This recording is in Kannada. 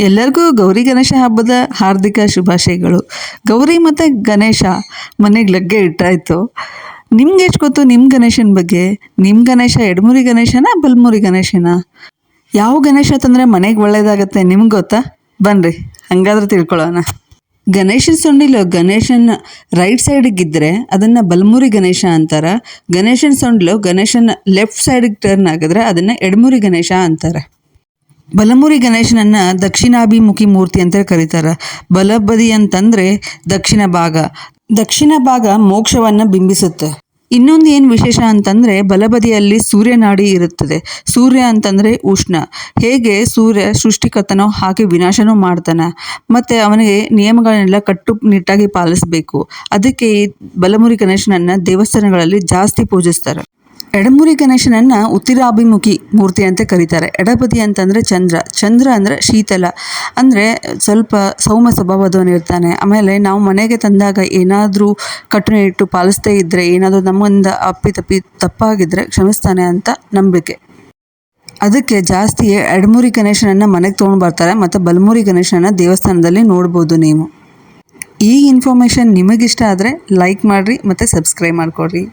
ಎಲ್ಲರಿಗೂ ಗೌರಿ ಗಣೇಶ ಹಬ್ಬದ ಹಾರ್ದಿಕ ಶುಭಾಶಯಗಳು. ಗೌರಿ ಮತ್ತು ಗಣೇಶ ಮನೆಗೆ ಲಗ್ಗೆ ಇಟ್ಟಾಯಿತು ನಿಮ್ಗೆ ಎಷ್ಟು ಗೊತ್ತು? ನಿಮ್ಮ ಗಣೇಶನ ಬಗ್ಗೆ. ನಿಮ್ಮ ಗಣೇಶ ಎಡಮುರಿ ಗಣೇಶನ, ಬಲ್ಮುರಿ ಗಣೇಶನ? ಯಾವ ಗಣೇಶ ತಂದರೆ ಮನೆಗೆ ಒಳ್ಳೆಯದಾಗತ್ತೆ ನಿಮ್ಗೆ ಗೊತ್ತಾ? ಬನ್ನಿರಿ ಹಂಗಾದ್ರೆ ತಿಳ್ಕೊಳ್ಳೋಣ. ಗಣೇಶನ ಸೊಂಡಿಲು ಗಣೇಶನ ರೈಟ್ ಸೈಡಿಗಿದ್ದರೆ ಅದನ್ನು ಬಲ್ಮುರಿ ಗಣೇಶ ಅಂತಾರೆ. ಗಣೇಶನ ಸೊಂಡಿಲು ಗಣೇಶನ ಲೆಫ್ಟ್ ಸೈಡಿಗೆ ಟರ್ನ್ ಆಗಿದ್ರೆ ಅದನ್ನು ಎಡಮುರಿ ಗಣೇಶ ಅಂತಾರೆ. ಬಲಮುರಿ ಗಣೇಶನನ್ನ ದಕ್ಷಿಣಾಭಿಮುಖಿ ಮೂರ್ತಿ ಅಂತ ಕರೀತಾರೆ. ಬಲಬದಿ ಅಂತಂದ್ರೆ ದಕ್ಷಿಣ ಭಾಗ. ದಕ್ಷಿಣ ಭಾಗ ಮೋಕ್ಷವನ್ನ ಬಿಂಬಿಸುತ್ತೆ. ಇನ್ನೊಂದು ಏನು ವಿಶೇಷ ಅಂತಂದ್ರೆ ಬಲಬದಿಯಲ್ಲಿ ಸೂರ್ಯನಾಡಿ ಇರುತ್ತದೆ. ಸೂರ್ಯ ಅಂತಂದ್ರೆ ಉಷ್ಣ. ಹೇಗೆ ಸೂರ್ಯ ಸೃಷ್ಟಿಕರ್ತನೋ ಹಾಗೆ ವಿನಾಶನೂ ಮಾಡ್ತಾನೆ. ಮತ್ತೆ ಅವನಿಗೆ ನಿಯಮಗಳನ್ನೆಲ್ಲ ಕಟ್ಟುನಿಟ್ಟಾಗಿ ಪಾಲಿಸಬೇಕು. ಅದಕ್ಕೆ ಬಲಮುರಿ ಗಣೇಶನನ್ನ ದೇವಸ್ಥಾನಗಳಲ್ಲಿ ಜಾಸ್ತಿ ಪೂಜಿಸ್ತಾರೆ. ಎಡಮುರಿ ಗಣೇಶನನ್ನ ಉತ್ತಿರಾಭಿಮುಖಿ ಮೂರ್ತಿ ಅಂತ ಕರೀತಾರೆ. ಎಡಬದಿ ಅಂತಂದ್ರೆ ಚಂದ್ರ ಚಂದ್ರ ಅಂದ್ರೆ ಶೀತಲ, ಅಂದ್ರೆ ಸ್ವಲ್ಪ ಸೌಮ್ಯ ಸ್ವಭಾವದವನು ಇರ್ತಾನೆ. ಆಮೇಲೆ ನಾವು ಮನೆಗೆ ತಂದಾಗ ಏನಾದರೂ ಕಟ್ಟುನಿಟ್ಟು ಪಾಲಿಸದೇ ಇದ್ದರೆ ಏನಾದರೂ ನಮ್ಮಿಂದ ಅಪ್ಪಿತಪ್ಪಿ ತಪ್ಪಾಗಿದ್ರೆ ಕ್ಷಮಿಸ್ತಾನೆ ಅಂತ ನಂಬಿಕೆ. ಅದಕ್ಕೆ ಜಾಸ್ತಿ ಎಡಮುರಿ ಗಣೇಶನನ್ನ ಮನೆಗೆ ತೊಗೊಂಡು ಬರ್ತಾರೆ, ಮತ್ತು ಬಲಮುರಿ ಗಣೇಶನನ್ನ ದೇವಸ್ಥಾನದಲ್ಲಿ ನೋಡ್ಬೋದು ನೀವು. ಈ ಇನ್ಫಾರ್ಮೇಷನ್ ನಿಮಗಿಷ್ಟ ಆದರೆ ಲೈಕ್ ಮಾಡಿರಿ, ಮತ್ತು ಸಬ್ಸ್ಕ್ರೈಬ್ ಮಾಡಿಕೊಡ್ರಿ.